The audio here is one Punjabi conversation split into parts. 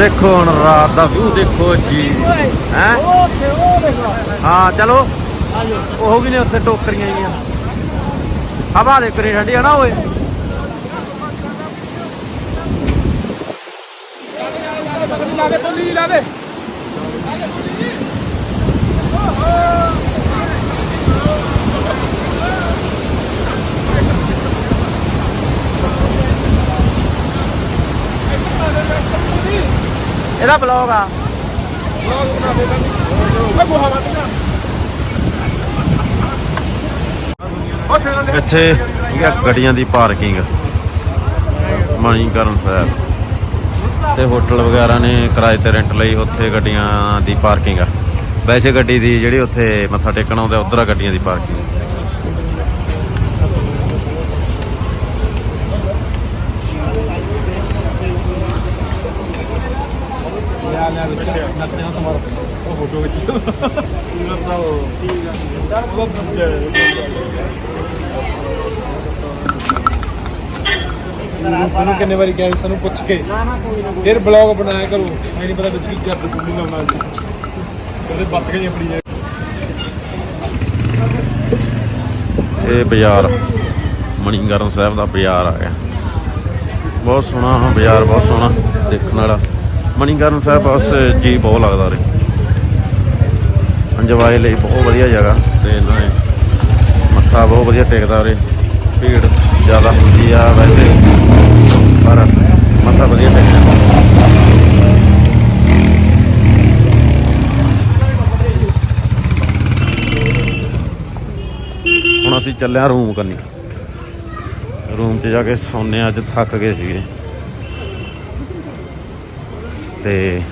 ਦੇਖੋ ਹੁਣ ਰਾਤ ਦਾ ਵਿਊ ਦੇਖੋ ਜੀ। ਹੈ? ਹਾਂ, ਚਲੋ। ਉਹ ਵੀ ਨੇ ਉੱਥੇ ਟੋਕਰੀਆਂ ਜੀਆਂ ਹਵਾ ਦੇ ਕਰੀ ਠੰਡੀ ਆ ਨਾ ਓਏ। ਲਾ ਦੇ ਪੁੱਲੀ ਲਾ ਇਹਦਾ ਬਲੌਗ ਆ। ਇੱਥੇ ਠੀਕ ਗੱਡੀਆਂ ਦੀ ਪਾਰਕਿੰਗ ਮਣੀਕਰਨ ਸਾਹਿਬ। ਤੇ ਹੋਟਲ ਵਗੈਰਾ ਨੇ ਕਿਰਾਏ ਤੇ ਰੈਂਟ ਲਈ ਉੱਥੇ ਗੱਡੀਆਂ ਦੀ ਪਾਰਕਿੰਗ ਆ। ਵੈਸੇ ਗੱਡੀ ਦੀ ਜਿਹੜੀ ਉੱਥੇ ਮੱਥਾ ਟੇਕਣ ਆਉਂਦਾ ਉਧਰ ਗੱਡੀਆਂ ਦੀ ਪਾਰਕਿੰਗ ਸਾਨੂੰ ਕਿੰਨੇ ਵਾਰੀ ਕਿਹਾ ਸਾਨੂੰ ਪੁੱਛ ਕੇ ਫਿਰ ਬਲੌਗ ਬਣਾਇਆ ਕਰੋ। ਐ ਨਹੀਂ ਪਤਾ ਵਿੱਚ ਕੀ ਜੱਦ ਕੁੰਡੀ ਲਾਉਣਾ ਜੀ ਕਦੇ ਬੱਤ ਕੇ ਆਪਣੀ ਜਾਏ ਇਹ ਬਾਜ਼ਾਰ ਮਣੀਕਰਨ ਸਾਹਿਬ ਦਾ ਬਾਜ਼ਾਰ ਆ ਗਿਆ। ਬਹੁਤ ਸੋਹਣਾ ਬਾਜ਼ਾਰ ਬਹੁਤ ਸੋਹਣਾ ਦੇਖਣ ਵਾਲਾ। ਮਣੀਕਰਨ ਸਾਹਿਬ ਬਸ ਜੀ ਬਹੁਤ ਲੱਗਦਾ ਰੇ ਅੰਜਵਾਏ ਲਈ ਬਹੁਤ ਵਧੀਆ ਜਗ੍ਹਾ। ਤੇ ਇਹਨਾਂ ਨੇ ਮੱਥਾ ਬਹੁਤ ਵਧੀਆ ਟੇਕਦਾ ਰੇ ਭੀੜ ਜ਼ਿਆਦਾ ਹੁੰਦੀ ਆ ਵੈਸੇ। ਪਰ ਮੱਥਾ ਵਧੀਆ ਟੇਕਦਾ। ਹੁਣ ਅਸੀਂ ਚੱਲੇ ਆ ਰੂਮ ਕਰਨੀ ਰੂਮ 'ਚ ਜਾ ਕੇ ਸੌਂਨੇ ਅੱਜ ਥੱਕ ਗਏ ਸੀਗੇ। ਤੇ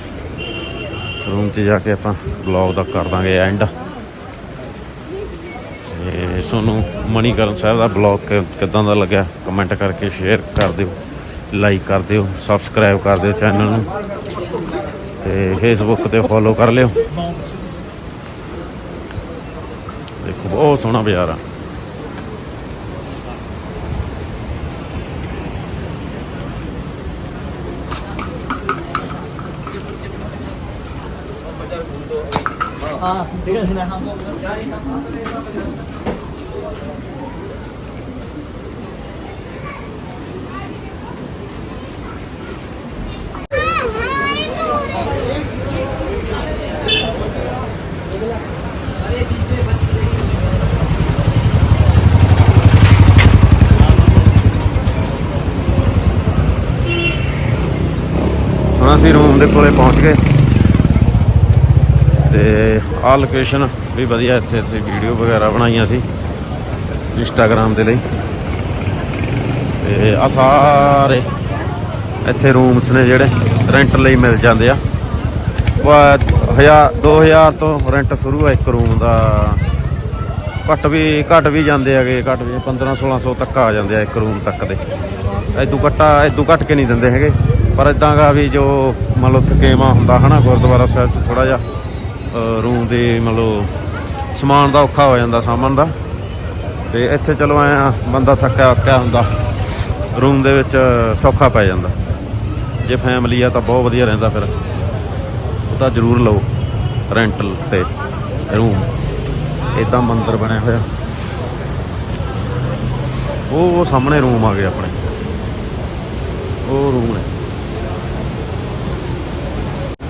ਰੂਮ 'ਚ ਜਾ ਕੇ ਆਪਾਂ ਬਲੌਗ ਦਾ ਕਰ ਦਾਂਗੇ ਐਂਡ ਤੇ ਤੁਹਾਨੂੰ ਮਣੀਕਰਨ ਸਾਹਿਬ ਦਾ ਬਲੌਗ ਕਿਦਾਂ ਦਾ ਲੱਗਿਆ? ਕਮੈਂਟ ਕਰਕੇ ਸ਼ੇਅਰ ਕਰ ਦਿਓ ਲਾਈਕ ਕਰ ਦਿਓ ਸਬਸਕ੍ਰਾਈਬ ਕਰ ਦਿਓ ਚੈਨਲ ਨੂੰ। ਤੇ ਫੇਸਬੁੱਕ ਤੇ ਫੋਲੋ ਕਰ ਲਿਓ। ਦੇਖੋ, ਬਹੁਤ ਸੋਹਣਾ ਬਾਜ਼ਾਰ ਆ। ਹਾਂ ਦੇਖ ਨਾ ਹਾਂ ਹੁਣ ਅਸੀਂ ਰੂਮ ਦੇ ਕੋਲੇ ਪਹੁੰਚ ਗਏ। ਤੇ ਆ ਲੋਕੇਸ਼ਨ ਵੀ ਵਧੀਆ ਇੱਥੇ ਅਸੀਂ ਵੀਡੀਓ ਵਗੈਰਾ ਬਣਾਈਆਂ ਸੀ ਇੰਸਟਾਗ੍ਰam ਦੇ ਲਈ। ਤੇ ਆ ਸਾਰੇ ਇੱਥੇ ਰੂਮਸ ਨੇ ਜਿਹੜੇ ਰੈਂਟ ਲਈ ਮਿਲ ਜਾਂਦੇ ਆ। ਵਾ- ਹਜ਼ਾਰ 2000 ਤੋਂ ਰੈਂਟ ਸ਼ੁਰੂ ਆ ਇੱਕ ਰੂਮ ਦਾ। ਘੱਟ ਵੀ ਘੱਟ ਵੀ ਜਾਂਦੇ ਹੈਗੇ, ਘੱਟ ਵੀ 15 1600 ਤੱਕ ਆ ਜਾਂਦੇ ਆ ਇੱਕ ਰੂਮ ਤੱਕ ਦੇ। ਐਦੂ ਘੱਟਾ ਐਦੂ ਘੱਟ ਕੇ ਨਹੀਂ ਦਿੰਦੇ ਹੈਗੇ। ਪਰ ਇਦਾਂ ਦਾ ਵੀ ਜੋ ਮੰਨ ਲਓ ਥਕੇਵਾ ਹੁੰਦਾ ਹਨਾ, ਗੁਰਦੁਆਰਾ ਸਾਹਿਬ 'ਚ ਥੋੜਾ ਜਿਹਾ ਰੂਮ ਦੇ ਮਤਲਬ ਸਮਾਨ ਦਾ ਔਖਾ ਹੋ ਜਾਂਦਾ ਸਾਮਾਨ ਦਾ। ਤੇ ਇੱਥੇ ਚਲੋ ਐ ਬੰਦਾ ਥੱਕਿਆ ਥੱਕਿਆ ਹੁੰਦਾ। ਰੂਮ ਦੇ ਵਿੱਚ ਸੌਖਾ ਪੈ ਜਾਂਦਾ। ਜੇ ਫੈਮਿਲੀ ਆ ਤਾਂ ਬਹੁਤ ਵਧੀਆ ਰਹਿੰਦਾ ਫਿਰ। ਉਹ ਤਾਂ ਜ਼ਰੂਰ ਲਓ ਰੈਂਟਲ ਤੇ ਰੂਮ ਇਦਾਂ ਮੰਦਰ ਬਣਿਆ ਹੋਇਆ। ਉਹ ਉਹ ਸਾਹਮਣੇ ਰੂਮ ਆ ਗਏ ਆਪਣੇ। ਉਹ ਰੂਮ ਨੇ।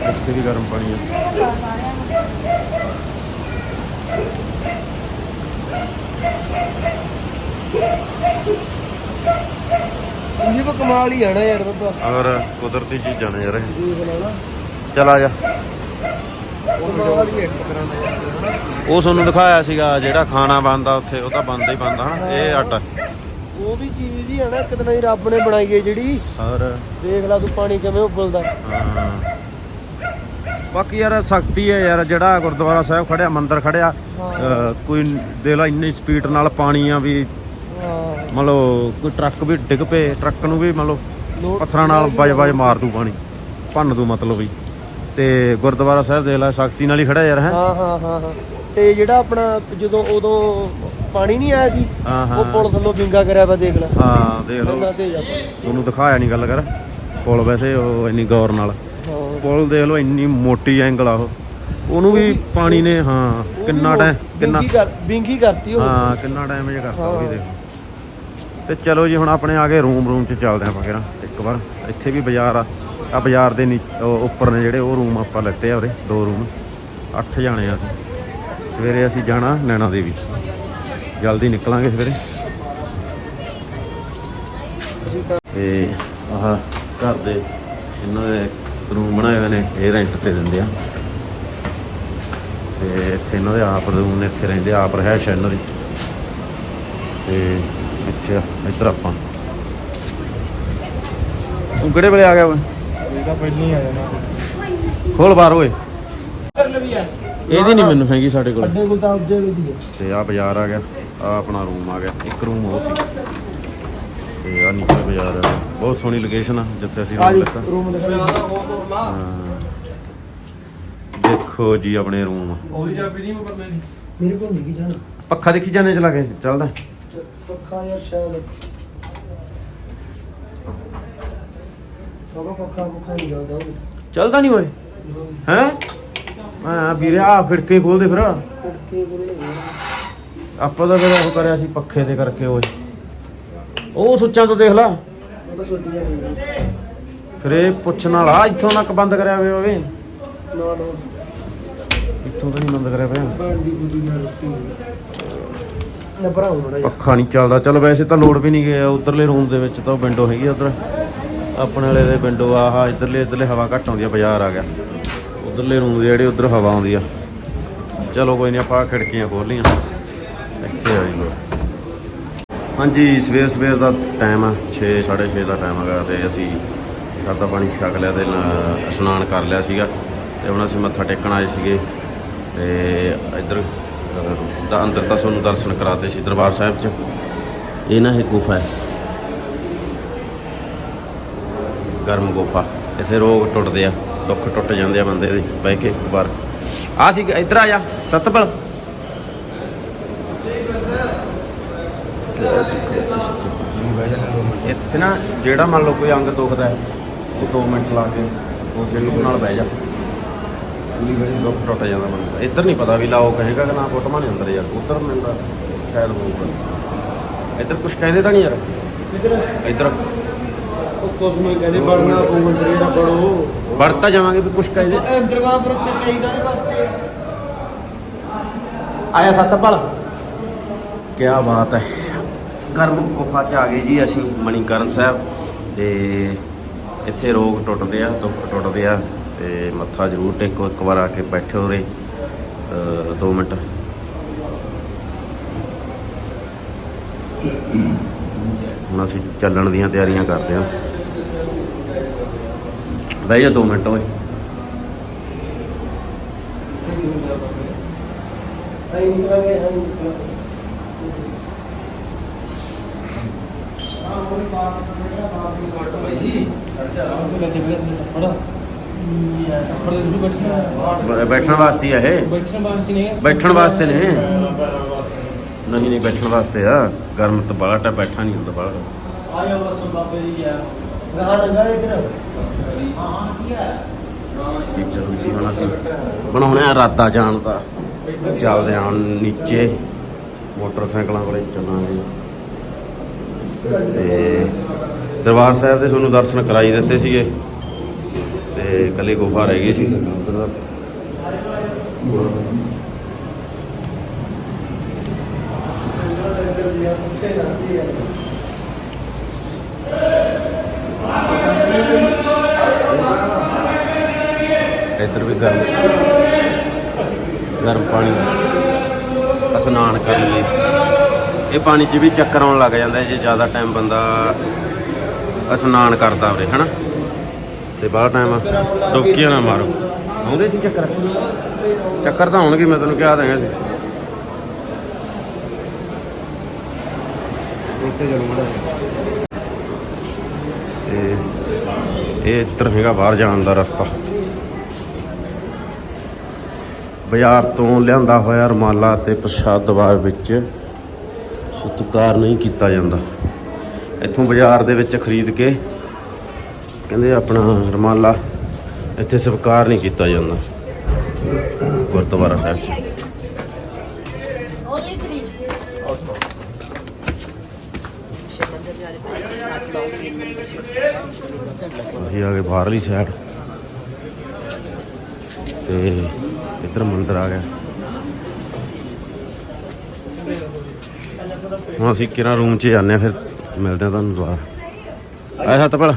ਇੱਥੇ ਵੀ ਗਰਮ ਪਾਣੀ ਆ। ਜੀ ਕੋ ਕਮਾਲ ਹੀ ਆਣਾ ਯਾਰ ਬੱਬਾ। ਔਰ ਕੁਦਰਤੀ ਚੀਜ਼ਾਂ ਨੇ ਯਾਰ ਇਹ। ਲਾ ਨਾ ਚੱਲ ਆ ਜਾ। ਕਮਾਲ ਹੀ ਇੱਕ ਤਰ੍ਹਾਂ ਦਾ ਯਾਰ, ਉਹ ਤੁਹਾਨੂੰ ਦਿਖਾਇਆ ਸੀਗਾ ਜਿਹੜਾ ਖਾਣਾ ਬਣਦਾ ਉੱਥੇ ਉਹ ਤਾਂ ਬਣਦਾ ਹੀ ਬਣਦਾ ਹਨਾ? ਇਹ ਆਟਾ। ਹਨਾ। ਉਹ ਵੀ ਚੀਜ਼ ਹੀ ਆ ਨਾ ਇੱਕ ਦਿਨ ਹੀ ਰੱਬ ਨੇ ਬਣਾਈ ਹੈ ਜਿਹੜੀ। ਔਰ ਦੇਖ ਲਾ ਤੂੰ ਪਾਣੀ ਕਿਵੇਂ ਉਬਲਦਾ। ਹਾਂ। ਬਾਕੀ ਯਾਰ ਸ਼ਕਤੀ ਹੈ ਯਾਰ ਜਿਹੜਾ ਗੁਰਦੁਆਰਾ ਸਾਹਿਬ ਖੜਿਆ ਮੰਦਿਰ ਖੜਿਆ ਅਹ ਕੋਈ ਦੇ ਲਾ ਇੰਨੀ ਸਪੀਡ ਨਾਲ ਪਾਣੀ ਆ ਵੀ ਮੰਨ ਲਓ ਕੋਈ ਟਰੱਕ ਵੀ ਡਿੱਗ ਪਏ ਟਰੱਕ ਨੂੰ ਵੀ ਮੰਨ ਲਓ ਲੋਟ ਪੱਥਰਾਂ ਨਾਲ ਵਜ ਵਜ ਮਾਰ ਦੂ ਪਾਣੀ ਭੰਨ ਦੂ ਮਤਲਬ ਵੀ। ਤੇ ਗੁਰਦੁਆਰਾ ਸਾਹਿਬ ਦੇਖ ਲੈ ਸ਼ਕਤੀ ਨਾਲ ਹੀ ਖੜਿਆ ਯਾਰ ਹੈ? ਹਾਂ ਹਾਂ ਹਾਂ ਹਾਂ। ਤੇ ਜਿਹੜਾ ਆਪਣਾ ਜਦੋਂ ਉਦੋਂ ਪਾਣੀ ਨਹੀਂ ਆਇਆ ਸੀ ਹਾਂ ਹਾਂ। ਉਹ ਪੁਲ ਥੱਲੋਂ ਵਿੰਗਾ ਕਰਿਆ ਵਾ ਦੇਖ ਲੈ। ਹਾਂ ਦੇਖ ਲਓ। ਆ ਤੁਹਾਨੂੰ ਦਿਖਾਇਆ ਨਹੀਂ ਗੱਲ ਕਰ। ਪੁਲ ਵੈਸੇ ਉਹ ਇੰਨੀ ਗੌਰ ਨਾਲ। ਪੁਲ ਦੇਖ ਲਓ ਇੰਨੀ ਮੋਟੀ ਐਂਗਲ ਆ ਉਹ। ਉਹਨੂੰ ਵੀ ਪਾਣੀ ਨੇ ਹਾਂ ਕਿੰਨਾ ਟਾਈਮ ਕਿੰਨਾ ਬਿੰਗੀ ਕਰ ਬਿੰਗੀ ਕਰਤੀ ਉਹ। ਹਾਂ ਕਿੰਨਾ ਡੈਮੇਜ ਕਰਤਾ ਉਹ ਵੀ ਦੇਖੋ। ਤੇ ਚਲੋ ਜੀ ਹੁਣ ਆਪਣੇ ਆ ਗਏ ਰੂਮ ਰੂਮ ਚ ਚੱਲਦੇ ਆਪਾਂ ਕਿਹੜਾ ਇੱਕ ਵਾਰ। ਇੱਥੇ ਵੀ ਬਾਜ਼ਾਰ ਆ। ਆ ਬਾਜ਼ਾਰ ਦੇ ਉੱਪਰ ਨੇ ਜਿਹੜੇ ਉਹ ਰੂਮ ਆਪਾਂ ਲੈਤੇ ਆ ਉਰੇ ਦੋ ਰੂਮ 8 ਜਾਣੇ ਆ ਅਸੀਂ। ਸਵੇਰੇ ਅਸੀਂ ਜਾਣਾ ਨੈਣਾ ਦੇਵੀ। ਜਲਦੀ ਨਿਕਲਾਂਗੇ ਸਵੇਰੇ। ਤੇ ਆਹ ਘਰ ਦੇ ਇਹਨਾਂ ਦੇ ਰੂਮ ਬਣਾਏ ਹੋਏ ਨੇ ਇਹ ਰੈਂਟ ਤੇ ਦਿੰਦੇ ਆ। ਤੇ ਇੱਥੇ ਇਹਨਾਂ ਦੇ ਆਪ ਰੂਮ ਨੇ ਇੱਥੇ ਰਹਿੰਦੇ ਆਪ ਰਹਿਸ਼ ਹੈ ਇਹਨਾਂ ਦੀ। ਤੇ ਇੱਥੇ ਇੱਧਰ ਆਪਾਂ। ਤੂੰ ਕਿਹੜੇ ਵੇਲੇ ਆ ਗਿਆ ਓਏ? ਇਹ ਤਾਂ ਪਹਿਲਾਂ ਹੀ ਆ ਜਾਣਾ। ਖੋਲ ਬਾਹਰ ਓਏ। ਇਹਦੀ ਨਹੀਂ ਮੈਨੂੰ ਹੈਗੀ ਸਾਡੇ ਕੋਲ। ਅੱਡੇ ਕੋਲ ਤਾਂ ਉੱਦੇ ਦੀ ਤੇ ਆ ਬਾਜ਼ਾਰ ਆ ਗਿਆ ਆ ਆਪਣਾ ਰੂਮ ਆ ਗਿਆ ਇੱਕ ਰੂਮ ਉਹ ਸੀ। ਤੇ ਆ ਨੀਚੇ ਬਾਜ਼ਾਰ ਆ। ਬਹੁਤ ਸੋਹਣੀ ਲੋਕੇਸ਼ਨ ਆ ਜਿੱਥੇ ਅਸੀਂ ਆ ਰੂਮ ਜੀ ਲਿੱਤਾ। ਰੂਮ ਦਿਖਾ ਹਾਂ। ਦੇਖੋ ਜੀ ਆਪਣੇ ਰੂਮ ਉਹਦੀ ਚਾਬੀ ਨਹੀਂ ਮੈਂ ਨਹੀਂ ਮੇਰੇ ਕੋਲ ਨਹੀਂ ਜਾਣਾ। ਪੱਖਾ ਦੇਖੀ ਜਾਣੇ ਚਲਾ ਕੇ ਚੱਲਦਾ। ਪੱਖਾ ਯਾਰ ਸ਼ਾਇਦ। ਸਭਾ ਪੱਖਾ ਪੱਖਾ ਨਹੀਂ ਚੱਲਦਾ ਓਏ। ਹੈ? ਹਾਂ ਵੀਰੇ ਆ ਖਿੜਕੇ ਖੋਲ ਦੇ ਫਿਰ ਆਪਾਂ ਤਾਂ ਫਿਰ ਉਹ ਕਰਿਆ ਸੀ ਪੱਖੇ ਦੇ ਕਰਕੇ ਓਏ। ਉਹ ਸੁੱਚਾਂ ਤੋਂ ਦੇਖ ਲਾ। ਉਹ ਤਾਂ ਫਿਰ ਇਹ ਪੁੱਛਣ ਵਾਲਾ ਇੱਥੋਂ ਤੱਕ ਬੰਦ ਕਰਿਆ ਹੋਵੇ ਹੋਵੇ ਨਾ ਨਾ। ਇੱਥੋਂ ਤਾਂ ਨਹੀਂ ਬੰਦ ਕਰਿਆ ਪਿਆ। ਨਾਲ ਰੱਖੀ ਨਾ ਪੱਖਾ ਨਹੀਂ ਚੱਲਦਾ। ਚਲੋ ਵੈਸੇ ਤਾਂ ਲੋਡ ਵੀ ਨਹੀਂ ਗਿਆ ਉਧਰਲੇ ਰੂਮ ਦੇ ਵਿੱਚ ਤਾਂ ਵਿੰਡੋ ਹੈਗੀ ਉਧਰ। ਆਪਣੇ ਵਾਲੇ ਦੇ ਵਿੰਡੋ ਆਹ ਇਧਰਲੇ ਇਧਰਲੇ ਹਵਾ ਘੱਟ ਆਉਂਦੀ ਆ ਬਾਜ਼ਾਰ ਆ ਗਿਆ। ਉਧਰਲੇ ਰੂਮ ਦੇ ਜਿਹੜੇ ਉਧਰ ਹਵਾ ਆਉਂਦੀ ਆ। ਚਲੋ ਕੋਈ ਨਹੀਂ ਆਪਾਂ ਖਿੜਕੀਆਂ ਖੋਲ ਲੀਆਂ ਇੱਥੇ ਆ ਜੀ ਲੋਕ। ਹਾਂਜੀ, ਸਵੇਰ ਸਵੇਰ ਦਾ ਟਾਈਮ ਆ 6 6:30 ਦਾ ਟਾਈਮ ਹੈਗਾ ਤੇ ਅਸੀਂ ਸਾਦਾ ਪਾਣੀ ਛਕ ਲਿਆ ਤੇ ਇਸ਼ਨਾਨ ਕਰ ਲਿਆ ਸੀਗਾ ਤੇ ਹੁਣ ਅਸੀਂ ਮੱਥਾ ਟੇਕਣ ਆਏ ਸੀਗੇ ਤੇ ਇੱਧਰ ਦਾ ਅੰਦਰ ਤਾਂ ਤੁਹਾਨੂੰ ਦਰਸ਼ਨ ਕਰਾਤੇ ਸੀ ਦਰਬਾਰ ਸਾਹਿਬ 'ਚ। ਇਹ ਨਾ ਇਹ ਗੁਫਾ ਹੈ। ਗਰਮ ਗੁਫਾ। ਇਥੇ ਰੋਗ ਟੁੱਟਦੇ ਆ, ਦੁੱਖ ਟੁੱਟ ਜਾਂਦੇ ਆ ਬੰਦੇ ਦੇ, ਬਹਿ ਕੇ ਇੱਕ ਵਾਰ। ਆ ਸੀ, ਇੱਧਰ ਆ ਜਾ, ਸਤਪਲ। ਇੱਥੇ ਨਾ ਜਿਹੜਾ ਮੰਨ ਲਓ ਕੋਈ ਅੰਗ ਦੁਖਦਾ ਹੈ ਉਹ 2 ਮਿੰਟ ਲਾ ਕੇ ਉਸ ਨੂੰ ਨਾਲ ਬਹਿ ਜਾ। ਪੂਰੀ ਵਾਰੀ ਦੁੱਖ ਟੁੱਟ ਜਾਂਦਾ ਬੰਦਾ। ਇੱਧਰ ਨਹੀਂ ਪਤਾ ਵੀ ਲਾਓ ਕਹੇਗਾ ਕਿ ਨਾ ਫੋਟੋਆਂ ਨਹੀਂ ਅੰਦਰ ਯਾਰ ਉੱਧਰ ਮਿਲਦਾ ਸ਼ਾਇਦ ਹੋਊਗਾ। ਇੱਧਰ ਕੁਝ ਕਹਿੰਦੇ ਤਾਂ ਨਹੀਂ ਯਾਰ। ਇਧਰ। ਇੱਧਰ। ਉਹ ਕੁਝ ਮੈਂ ਕਹਿੰਦੇ ਪੜਨਾ ਪਊ ਅੰਦਰ ਇਹਦਾ ਬੜੋ ਵੜਤਾ ਜਾਵਾਂਗੇ ਵੀ ਕੁਝ ਕਹਿੰਦੇ ਅੰਦਰ ਵਾ ਪਰ ਚੱਲੇ ਦਾ ਵਾਸਤੇ। ਆਇਆ ਸਤਪਾਲ। ਕੀ ਬਾਤ ਹੈ। ਕਰਮ ਗੁਫਾ ਚ ਆ ਗਏ ਜੀ, ਅਸੀਂ ਮਣੀਕਰਨ ਸਾਹਿਬ, ਤੇ ਇੱਥੇ ਰੋਗ ਟੁੱਟਦੇ ਆ, ਦੁੱਖ ਟੁੱਟਦੇ ਆ, ਤੇ ਮੱਥਾ ਜ਼ਰੂਰ ਟੇਕੋ, ਇੱਕ ਵਾਰ ਆ ਕੇ ਬੈਠੋ ਉਰੇ 2 ਮਿੰਟ। ਹੁਣ ਅਸੀਂ ਚੱਲਣ ਦੀਆਂ ਤਿਆਰੀਆਂ ਕਰਦੇ ਹਾਂ ਬਹਿ ਜਾ 2 ਮਿੰਟ ਓਏ। ਆਈ ਨਿਕਲਾਂਗੇ ਹਾਂ ਨਿਕਲਾਂਗੇ ਬ- ਬੈਠਣ ਵਾਸਤੇ ਹੀ ਆ ਇਹ। ਬੈਠਣ ਵਾਸਤੇ ਨਹੀਂ ਬੈਠਣ ਵਾਸਤੇ ਨੇ। ਨਹੀਂ ਨਹੀਂ ਬੈਠਣ ਵਾਸਤੇ ਆ। ਗਰਮ ਤਾਂ ਬਾਹਰ ਟਾ ਬੈਠਾ ਨਹੀਂ ਹੁੰਦਾ ਬਾਹਰ। ਆਇਓ ਬਸ ਬਾਬੇ ਦੀ ਯਾਰ ਗਾਹ ਲੰਗਾ ਇਧਰ ਜੀ ਚਲੋ ਜੀ ਹੁਣ ਅਸੀਂ ਬਣਾਉਣੇ ਆ ਰਾਤਾ ਜਾਣ ਦਾ। ਚੱਲਦੇ ਹਾਂ ਹੁਣ ਨੀਚੇ। ਮੋਟਰਸਾਈਕਲਾਂ ਕੋਲੇ ਚੱਲਾਂਗੇ। ਤੇ ਦਰਬਾਰ ਸਾਹਿਬ ਦੇ ਤੁਹਾਨੂੰ ਦਰਸ਼ਨ ਕਰਾਈ ਦਿੱਤੇ ਸੀਗੇ। ਤੇ ਇਕੱਲੀ ਗੁਫਾ ਰਹਿ ਗਈ ਸੀ। ਇੱਧਰ ਵੀ ਗਰਮ ਗਰਮ ਪਾਣੀ ਇਸ਼ਨਾਨ ਕਰਨ ਲਈ। ਇਹ ਪਾਣੀ 'ਚ ਵੀ ਚੱਕਰ ਆਉਣ ਲੱਗ ਜਾਂਦਾ ਜੇ ਜ਼ਿਆਦਾ ਟਾਈਮ ਬੰਦਾ ਇਸ਼ਨਾਨ ਕਰਦਾ ਉਰੇ ਹਨਾ? ਤੇ ਬਾਹਰ ਟਾਈਮ ਡੁਬਕੀਆਂ ਨਾ ਮਾਰੋ। ਆਉਂਦੇ ਸੀ ਚੱਕਰ? ਚੱਕਰ ਤਾਂ ਆਉਣਗੇ, ਮੈਂ ਤੈਨੂੰ ਕਿਹਾ ਦਾਂਗਾ ਸੀ। ਉੱਤੇ ਚਲੋ ਤੇ ਇਹ ਇੱਧਰ ਹੈਗਾ ਬਾਹਰ ਜਾਣ ਦਾ ਰਸਤਾ। ਬਾਜ਼ਾਰ ਤੋਂ ਲਿਆਂਦਾ ਹੋਇਆ ਰਮਾਲਾ ਤੇ ਪ੍ਰਸ਼ਾਦ ਦਵਾਰ ਵਿੱਚ ਉਤਕਾਰ ਨਹੀਂ ਕੀਤਾ ਜਾਂਦਾ। ਇੱਥੋਂ ਬਾਜ਼ਾਰ ਦੇ ਵਿੱਚ ਖਰੀਦ ਕੇ ਕਹਿੰਦੇ ਆਪਣਾ ਰਮਾਲਾ ਇੱਥੇ ਸਵਕਾਰ ਨਹੀਂ ਕੀਤਾ ਜਾਂਦਾ। ਗੁਰਦੁਆਰਾ ਸਾਹਿਬ ਅਸੀਂ ਆ ਗਏ ਬਾਹਰਲੀ ਸਾਈਡ ਤੇ ਇੱਧਰ ਮੰਦਰ ਆ ਗਿਆ। ਹੁਣ ਅਸੀਂ ਕਿਹੜਾ ਰੂਮ 'ਚ ਜਾਂਦੇ ਆ ਫਿਰ ਮਿਲਦੇ ਆ ਤੁਹਾਨੂੰ ਦੁਬਾਰਾ। ਆਇਆ ਸੱਤ ਭਲਾ।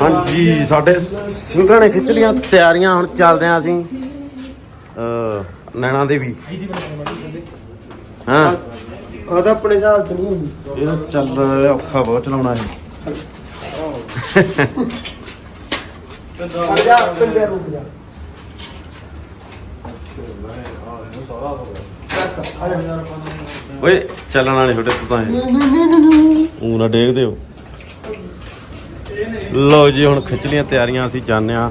ਹਾਂਜੀ ਸਾਡੇ ਸਿੰਘਾਂ ਨੇ ਖਿੱਚ ਲੀਆਂ ਤਿਆਰੀਆਂ ਹੁਣ ਚੱਲਦੇ ਆ ਅਸੀਂ ਅ ਨੈਣਾ ਦੇਵੀ। ਹਾਂ। ਉਹ ਤਾਂ ਆਪਣੇ ਹਿਸਾਬ ਚ ਨਹੀਂ ਹੁੰਦੀ। ਇਹ ਤਾਂ ਚੱਲ ਔਖਾ ਬਹੁਤ ਚਲਾਉਣਾ ਹੈ ਆ ਜਾ। ਆ ਜਾ ਓਏ ਚੱਲਣਾ ਨਹੀਂ ਛੋਟੇ ਤੂੰ ਤਾਂ ਉਹ ਨਾ ਡੇਗਦੇ ਹੋ ਲੋ ਜੀ ਹੁਣ ਖਿੱਚ ਲੀਆਂ ਤਿਆਰੀਆਂ ਅਸੀਂ ਜਾਂਦੇ ਆ।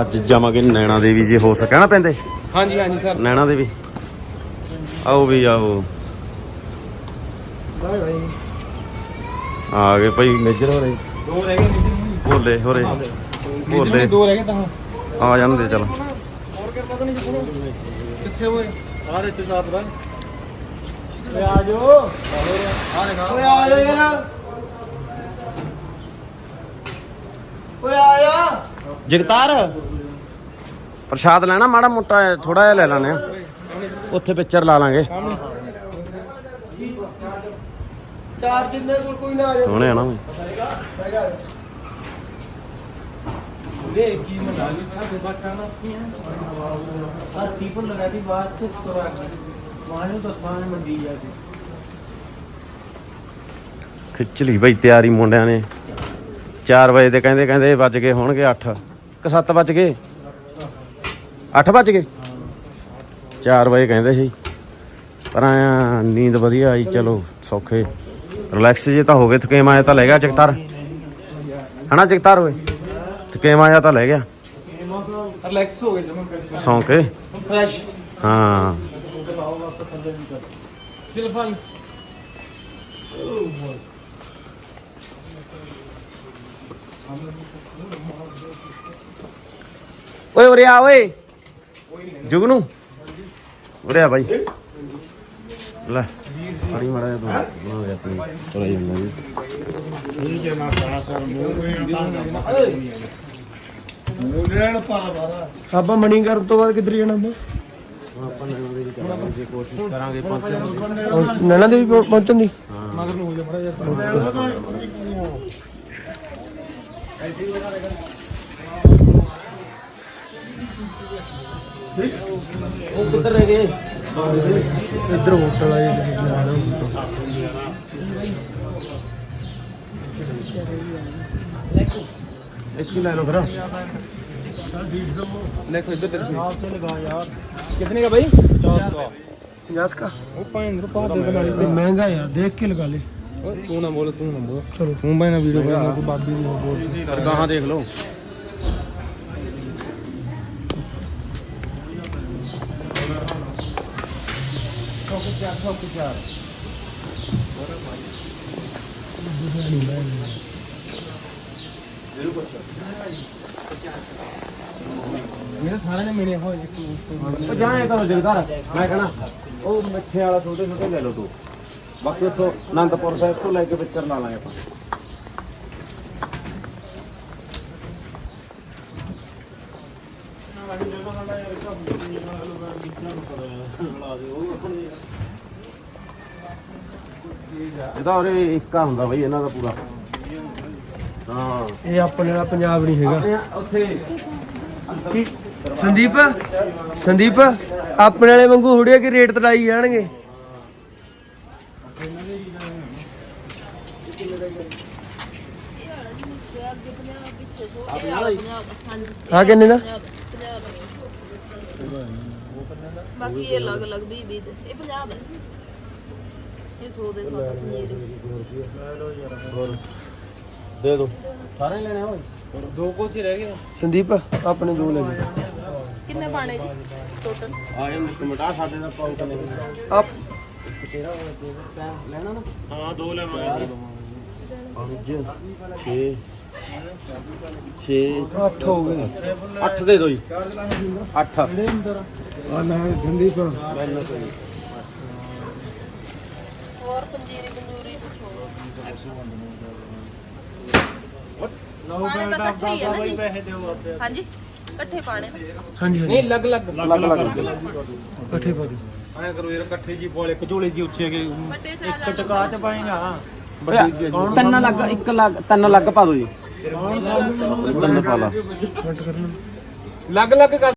ਅੱਜ ਜਾਵਾਂਗੇ ਨੈਣਾ ਦੇਵੀ ਜੇ ਹੋ ਸਕਿਆ ਨਾ ਪੈਂਦੇ? ਹਾਂਜੀ ਹਾਂਜੀ ਸਰ। ਨੈਣਾ ਦੇਵੀ। ਆਓ ਵੀ ਆਓ। Bye bye. ਆ ਗਏ ਭਾਈ ਮੇਜਰ ਹੋ ਰਹੇ ਦੋ ਰਹਿ ਗਏ ਨੀਚੇ ਭੋਲੇ ਹੋ ਰਹੇ ਨੀਚੇ ਭੋਲੇ। ਦੋ ਰਹਿ ਗਏ ਤਾਂ ਆ ਜਾਂਦੇ ਚਲ। ਹੋਰ ਕਿਆ ਪਤਾ ਨਹੀਂ ਕਿੱਥੇ ਹੋਏ ਸਾਰੇ ਇੱਥੇ ਸਾਥ ਦਾ। ਓਏ ਆ ਜਾਓ। ਆ ਓਏ ਆ ਜਾ ਯਾਰ। ਓਏ ਆ ਜਾ। ਜਗਤਾਰ। ਪ੍ਰਸ਼ਾਦ ਲੈਣਾ ਮਾੜਾ ਮੋਟਾ ਥੋੜਾ ਜਿਹਾ ਲੈ ਲਾਣੇ ਆ ਉੱਥੇ ਪਿਕਚਰ ਲਾ ਲਾਂਗੇ। ਚਾਰ ਜਿੰਨੇ ਕੋਲ ਕੋਈ ਨਾ ਆ ਜਾ ਸੋਹਣੇ ਆ ਨਾ ਵੀ। ਦੇ ਕੀ ਮਨਾ ਲਈ? ਸਾਡੇ ਬਾਟਾ ਨਾ ਆ ਟੀਪਨ ਲਗਾ ਦੀ ਬਾਤ ਤੇ ਤੋਰਾ ਮਾਨੂੰ ਤਾਂ ਸਾਨ ਖਿੱਚ ਲਈ ਬਈ ਤਿਆਰੀ ਮੁੰਡਿਆਂ ਨੇ। 4 ਵਜੇ ਤੇ ਕਹਿੰਦੇ ਕਹਿੰਦੇ ਵੱਜ ਗਏ, ਹੋਣਗੇ 8 ਕਿ 7 ਵੱਜ ਗਏ? 8 ਵੱਜ ਗਏ? 4 ਵਜੇ ਕਹਿੰਦੇ ਸੀ। ਪਰ ਆਇਆ ਨੀਂਦ ਵਧੀਆ ਆਈ, ਚਲੋ, ਸੌਖੇ। ਰਿਲੈਕਸ ਜੇ ਤਾਂ ਹੋ ਗਏ ਥਕੇਮ ਆਇਆ ਤਾਂ ਲੈ ਗਿਆ ਜਗਤਾਰ। ਹਨਾ ਜਗਤਾਰ ਹੋਏ ਥਕੇਮ ਆਇਆ ਤਾਂ ਲੈ ਗਿਆ। ਰਿਲੈਕਸ ਹੋ ਗਏ ਜਮਾ ਸੌਂ ਕੇ। ਫਰੈਸ਼ ਹਾਂ। ਚਲ ਫਾਈ ਓਏ ਉਰੇ ਆ ਓਏ। ਜੁਗਨੂ। ਉਰੇ ਆ ਬਾਈ। ਲੈ। ਫੜੀ ਮੜਾ ਜਾ ਤੂੰ ਬਣਾ ਦੇ ਆਪਣੀ ਚਲਾ ਜਾਂਦਾ ਜੀ ਆਪਾਂ ਮਣੀ ਤੋਂ ਬਾਅਦ ਕਿੱਧਰ ਜਾਣਾ ਹੁੰਦਾ? ਆਪਾਂ ਨੈਣਾ ਦੇਵੀ ਕਰਾਂਗੇ ਕੋਸ਼ਿਸ਼ ਕਰਾਂਗੇ ਪਹੁੰਚਣ ਦੀ? ਨੈਣਾ ਦੇਵੀ ਪਹੁੰਚਣ ਦੀ ਮਗਰ ਨੂੰ ਹੋ ਜਾ ਮੜਾ ਜਾ ਉਹ ਕਿੱਧਰ ਰਹਿ ਗਏ? ਇੱਧਰ ਹੋਟਲ ਆ ਜੀ ਇੱਕ ਹੀ ਲੈ ਲਓ ਫਿਰ देखो इधर देखो से लगा यार कितने का भाई चार सौ 50 का वो पाँच रुपया दे देना ਤੇ ਮਹਿੰਗਾ ਯਾਰ ਦੇਖ ਕੇ ਲਗਾ ਲੈ तू ना बोलो तू ना बोलो ਚਲੋ तू भाई ना वीडियो बना को बात भी नहीं बोल fokusnya fokusnya ਨੇ ਮਿਲੇ ਹੋਏ ਇੱਕ ਉਹ ਜਾਏ ਕਰੋ ਦਿਲਦਾਰ ਮੈਂ ਕਹਣਾ ਉਹ ਮਿੱਠੇ ਵਾਲਾ ਛੋਟੇ ਛੋਟੇ ਲੈ ਲਓ ਦੋ। ਬਾਕੀ ਉੱਥੋਂ ਅਨੰਦਪੁਰ ਸਾਹਿਬ ਤੋਂ ਲੈ ਕੇ ਵਿਚਰ ਲਾ ਲਾਂਗੇ ਆਪਾਂ। ਇਹਦਾ ਉਰੇ ਇੱਕਾ ਹੁੰਦਾ ਬਈ ਇਹਨਾਂ ਦਾ ਪੂਰਾ। ਹਾਂ। ਇਹ ਆਪਣੇ ਵਾਲਾ ਪੰਜਾਬ ਨਹੀਂ ਹੈਗਾ। ਆਪਣੇ ਉੱਥੇ ਕੀ? ਸੰਦੀਪ? ਸੰਦੀਪ ਆਪਣੇ ਵਾਲੇ ਵਾਂਗੂ ਹੁੜਿਆ ਕਿ ਰੇਟ ਤੜਾਈ ਜਾਣਗੇ? ਆ ਕਿੰਨੇ ਦਾ? ਬਾਕੀ ਦੇ। ਦੋ। ਸਾਰੇ ਲੈਣੇ ਹੋਏ ਦੋ ਕੋਸੀ ਰਹਿ ਗਏ। ਸੰਦੀਪ ਆਪਣੇ ਦੋ ਲੈ ਲੈ ਕਿੰਨੇ ਪਾਣੇ ਜੀ? ਟੋਟਲ ਆ ਇਹ ਮਿਟਾ ਸਾਡੇ ਦਾ ਪਾਉਂਟ ਨਹੀਂ ਲੈਣਾ ਨਾ? ਹਾਂ ਦੋ ਲੈਵਾਂਗੇ ਪੰਜ 6 6 8 ਹੋ ਗਏ। 8 ਦੇ ਦੋ ਜੀ। 8 ਅੰਦਰ ਆ ਨਾ ਸੰਦੀਪ ਹੋਰ ਪੰਜੀਰੀ ਪੰਜੂਰੀ ਪੁੱਛੋ। ਪਾਣੇ ਤਾਂ ਇਕੱਠੇ ਹੀ ਆ ਨਾ ਜੀ। ਹਾਂਜੀ ਇਕੱਠੇ ਪਾਣੇ ਹਾਂਜੀ ਹਾਂਜੀ। ਲੱਗ ਲੱਗ ਲੱਗ ਲੱਗ ਇਕੱਠੇ ਪਾ ਦਿਓ। ਐ ਕਰੋ ਯਾਰ ਇਕੱਠੇ ਜੀ ਬੋਲ ਇੱਕ ਝੋਲੇ ਜੀ ਉੱਚੇ ਕੇ ਜਾ ਚਕਾ ਚ ਪਾਏਗਾ। ਤਿੰਨ ਲੱਗ ਇੱਕ ਲੱਗ ਤਿੰਨ ਲੱਗ ਪਾ ਦਿਓ ਜੀ। ਤਿੰਨ ਪਾ ਲਾ। ਲੱਗ ਲੱਗ ਕਰ